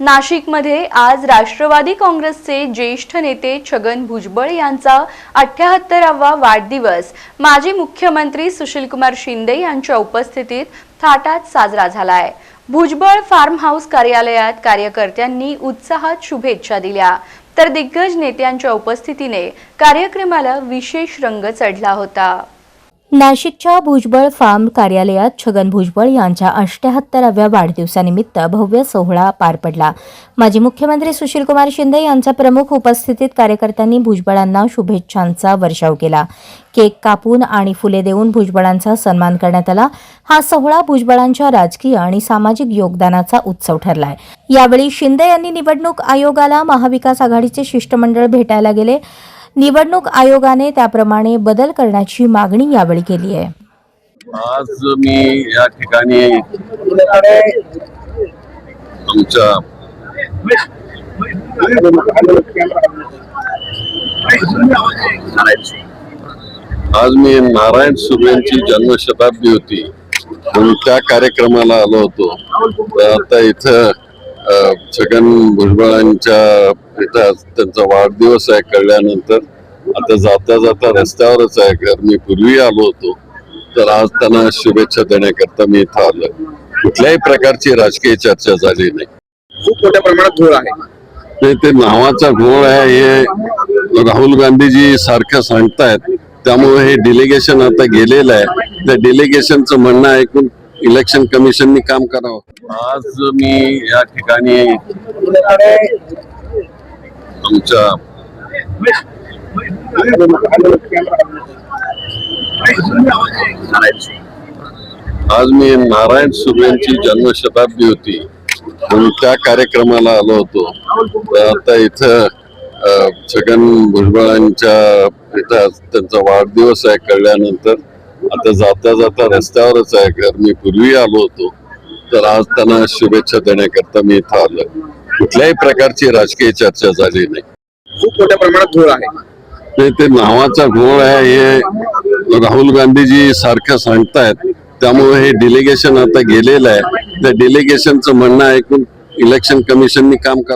नाशिकमध्ये आज राष्ट्रवादी काँग्रेसचे ज्येष्ठ नेते छगन भुजबळ यांचा अठ्याहत्तरावा वाढदिवस. माजी मुख्यमंत्री सुशीलकुमार शिंदे यांच्या उपस्थितीत थाटात साजरा झाला आहे भुजबळ फार्म हाऊस कार्यालयात कार्यकर्त्यांनी उत्साहात शुभेच्छा दिल्या. तर दिग्गज नेत्यांच्या उपस्थितीने कार्यक्रमाला विशेष रंग चढला होता. नाशिकच्या भुजबळ फार्म कार्यालयात छगन भुजबळ यांच्या अष्ट्याहत्तराव्या वाढदिवसानिमित्त भव्य सोहळा पार पडला. माजी मुख्यमंत्री सुशीलकुमार शिंदे यांच्या प्रमुख उपस्थितीत कार्यकर्त्यांनी भुजबळांना शुभेच्छांचा वर्षाव केला. केक कापून आणि फुले देऊन भुजबळांचा सन्मान करण्यात आला. हा सोहळा भुजबळांच्या राजकीय आणि सामाजिक योगदानाचा उत्सव ठरलाय. यावेळी शिंदे यांनी निवडणूक आयोगाला महाविकास आघाडीचे शिष्टमंडळ भेटायला गेले. निवडणूक आयोगाने त्याप्रमाणे बदल करण्याची मागणी यावेळी केली आहे. आज मी या ठिकाणी तुमच्या आज मी नारायण सुर्वेंची जन्मशताब्दी होती. म्हणून त्या कार्यक्रमाला आलो होतो. आता इथं छगन भुजबळांच्या इथं त्यांचा वाढदिवस आहे कळल्यानंतर. आता जाता जाता रस्त्यावरच आहे घर मी पूर्वी आलो होतो. तर आज त्यांना शुभेच्छा देण्याकरता मी इथं आलो कुठल्याही प्रकारची राजकीय चर्चा झाली नाही. खूप मोठ्या प्रमाणात धूळ आहे. ते ते नावाचा घोळ आहे हे राहुल गांधीजी सारखं सांगतायत. त्यामुळे हे डेलिगेशन आता गेलेलं आहे. त्या डेलिगेशनचं म्हणणं ऐकून इलेक्शन कमिशननी काम करावं. आज मी या ठिकाणी आमच्या आज मी नारायण सुर्वेंची जन्मशताब्दी होती. म्हणून त्या कार्यक्रमाला आलो होतो. तर आता इथं छगन भुजबळांच्या इथं त्यांचा वाढदिवस आहे कळल्यानंतर. आता जाता जाता रस्त्यावरच आहे घर. मी पूर्वी आलो होतो. तर आज त्यांना शुभेच्छा देण्याकरता मी इथं आलो कुठल्याही प्रकारची राजकीय चर्चा झाली नाही. खूप मोठ्या प्रमाणात धूळ आहे. ते ते नावाचा घोळ आहे हे राहुल गांधीजी सारखं सांगतायत. त्यामुळे हे डेलिगेशन आता गेलेलं आहे. त्या डेलिगेशनचं म्हणणं ऐकून इलेक्शन कमिशननी काम करावं